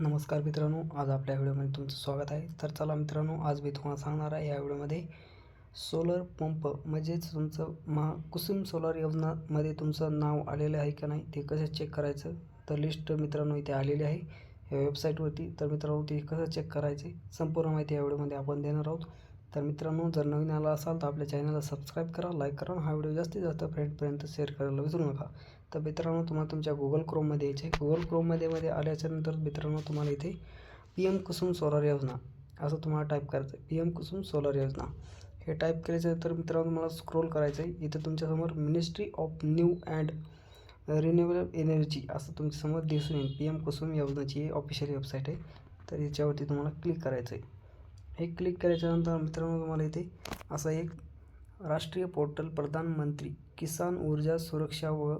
नमस्कार मित्रांनो आज आपल्या व्हिडिओमध्ये तुमचं स्वागत आहे. तर चला मित्रांनो आज मी तुम्हाला सांगणार आहे या व्हिडिओमध्ये सोलर पंप म्हणजेच तुमचं महा कुसुम सोलर योजनामध्ये तुमचं नाव आलेलं आहे का नाही ते कसं चेक करायचं? तर लिस्ट मित्रांनो इथे आलेली आहे. या वेबसाईटवरती तर मित्रांनो ते कसं चेक करायचे? संपूर्ण माहिती या व्हिडिओमध्ये आपण देणार आहोत. तर मित्रांनो जर नवीन आला असाल तर आपल्या चॅनलला सबस्क्राईब करा लाईक करा हा व्हिडिओ जास्तीत जास्त फ्रेंडपर्यंत शेअर करायला विसरू नका. तर मित्रांनो तुम्हाला तुमच्या गुगल क्रोममध्ये यायचे गुगल क्रोममध्ये मध्ये आल्याच्यानंतर मित्रांनो तुम्हाला इथे पी एम कुसुम सोलर योजना असं तुम्हाला टाईप करायचं आहे पी एम कुसुम सोलर योजना. हे टाईप करायचं तर मित्रांनो तुम्हाला स्क्रोल करायचं आहे इथं तुमच्यासमोर ministry of new and renewable energy असं तुमच्यासमोर दिसून येईल. पी एम कुसुम योजनाची ऑफिशियल वेबसाईट आहे. तर याच्यावरती तुम्हाला क्लिक करायचं आहे हे क्लिक केल्याच्यानंतर मित्रांनो तुम्हाला इथे असा एक राष्ट्रीय पोर्टल प्रधानमंत्री किसान ऊर्जा सुरक्षा व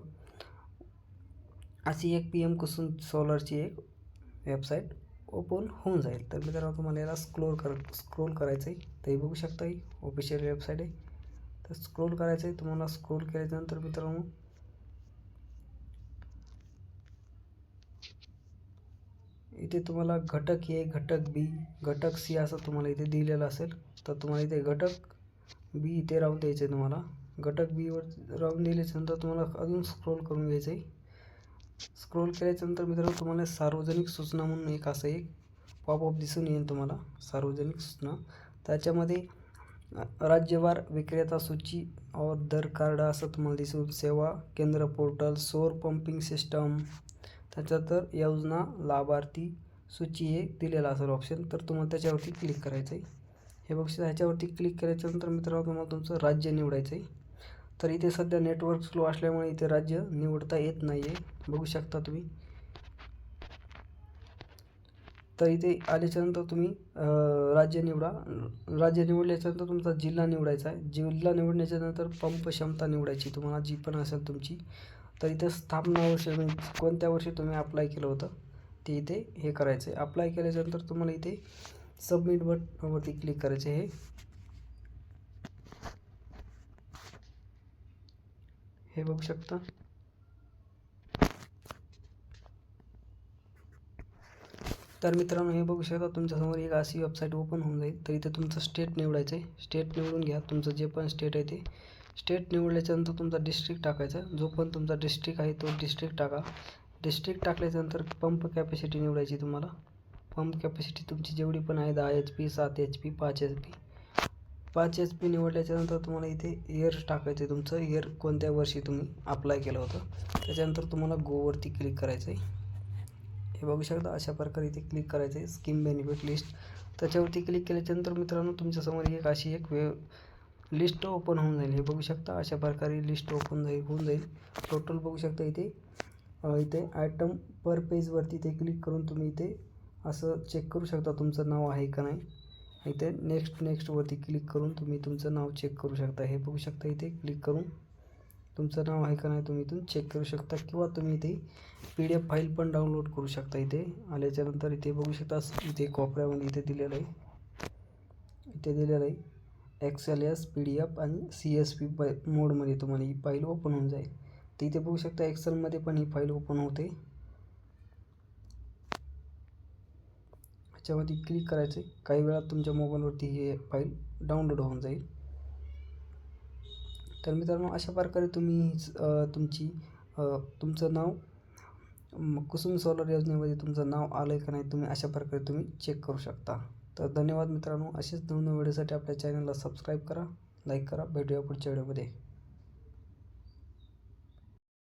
अशी एक पी एम कुसुम सोलरची एक वेबसाईट ओपन होऊन जाईल. तर मित्रांनो तुम्हाला याला स्क्रोल कर स्क्रोल करायचं आहे तर बघू शकता ही ऑफिशियल वेबसाईट आहे. तर स्क्रोल करायचं आहे तुम्हाला स्क्रोल केल्याच्यानंतर मित्रांनो इथे तुम्हाला घटक ए घटक बी घटक सी असं तुम्हाला इथे दिलेलं असेल तर तुम्हाला इथे घटक बी इथे राहून द्यायचं आहे तुम्हाला. घटक बीवर राहून दिल्याच्यानंतर तुम्हाला अजून स्क्रोल करून घ्यायचं आहे स्क्रोल केल्याच्यानंतर मित्रांनो तुम्हाला सार्वजनिक सूचना म्हणून एक असं एक पॉपअप दिसून येईल तुम्हाला सार्वजनिक सूचना. त्याच्यामध्ये राज्यवार विक्रेता सूची और दर कार्ड असं तुम्हाला दिसून सेवा केंद्र पोर्टल सोर पंपिंग सिस्टम त्याच्यानंतर योजना लाभार्थी सूची एक दिलेला असेल ऑप्शन तर तुम्हाला त्याच्यावरती क्लिक करायचं आहे हे बघशील ह्याच्यावरती क्लिक केल्याच्यानंतर मित्रांनो तुम्हाला तुमचं राज्य निवडायचं आहे तर इथे सध्या नेटवर्क स्लो असल्यामुळे इथे राज्य निवडता येत नाही आहे बघू शकता तुम्ही. तर इथे आल्याच्यानंतर तुम्ही राज्य निवडा. राज्य निवडल्याच्यानंतर तुमचा जिल्हा निवडायचा आहे. जिल्हा निवडण्याच्यानंतर पंप क्षमता निवडायची. तुम्हाला जी पण असेल तुमची तर इथं स्थापना वर्ष म्हणजे कोणत्या वर्षी तुम्ही अप्लाय केलं होतं? ते इथे हे करायचं आहे अप्लाय केल्याच्यानंतर तुम्हाला इथे सबमिट बटनवरती क्लिक करायचे हे. हे बघू शकता. तर मित्रांनो हे बघू शकता तुमच्यासमोर एक अशी वेबसाईट ओपन होऊन जाईल. तर इथे तुमचं स्टेट निवडायचं आहे स्टेट निवडून घ्या. तुमचं जे पण स्टेट आहे ते. स्टेट निवडल्याच्यानंतर तुमचा डिस्ट्रिक्ट टाकायचा. जो पण तुमचा डिस्ट्रिक्ट आहे तो डिस्ट्रिक्ट टाका. डिस्ट्रिक्ट टाकल्याच्यानंतर पंप कॅपॅसिटी निवडायची तुम्हाला. पंप कॅपॅसिटी तुमची जेवढी पण आहे दहा एच पी सात एच पी पाच एच पी पाच एच पी निवडल्याच्यानंतर तुम्हाला इथे इयर टाकायचं आहे तुमचं. इयर कोणत्या वर्षी तुम्ही अप्लाय केलं होतं. त्याच्यानंतर तुम्हाला गोवरती क्लिक करायचं आहे हे बघू शकता अशा प्रकारे इथे क्लिक करायचं आहे स्कीम बेनिफिट लिस्ट त्याच्यावरती क्लिक केल्याच्यानंतर मित्रांनो तुमच्यासमोर एक अशी एक वे लिस्ट ओपन होऊन जाईल. हे बघू शकता अशा प्रकारे लिस्ट ओपन जाईल होऊन जाईल. टोटल बघू शकता इथे इथे आयटम पर पेजवरती इथे क्लिक करून तुम्ही इथे असं चेक करू शकता तुमचं नाव आहे का नाही. इथे नेक्स्ट नेक्स्टवरती क्लिक करून तुम्ही तुमचं नाव चेक करू शकता. हे बघू शकता इथे क्लिक करून. तुमचं नाव आहे का नाही तुम्ही इथून चेक करू शकता किंवा तुम्ही इथे पी डी एफ फाईल पण डाउनलोड करू शकता इथे. आल्याच्यानंतर इथे बघू शकता इथे कोपऱ्यामध्ये इथे दिलेलं आहे. इथे दिलेलं आहे Excel S P D F आणि सी एस पी मोडमध्ये तुम्हाला ही फाईल ओपन होऊन जाईल. तर इथे बघू शकता एक्सेलमध्ये पण ही फाईल ओपन होते. ह्याच्यावरती क्लिक करायचे काही वेळात तुमच्या मोबाईलवरती हे फाईल डाउनलोड होऊन जाईल. तर मित्रांनो अशा प्रकारे तुम्ही तुमची तुमचं नाव कुसुम सोलर योजनेमध्ये तुमचं नाव आलं आहे का नाही तुम्ही अशा प्रकारे तुम्ही चेक करू शकता. तर धन्यवाद मित्रांनो असेच नवनवीन व्हिडिओसाठी आपल्या चॅनलला सबस्क्राईब करा लाईक करा भेटूया पुढच्या व्हिडिओमध्ये.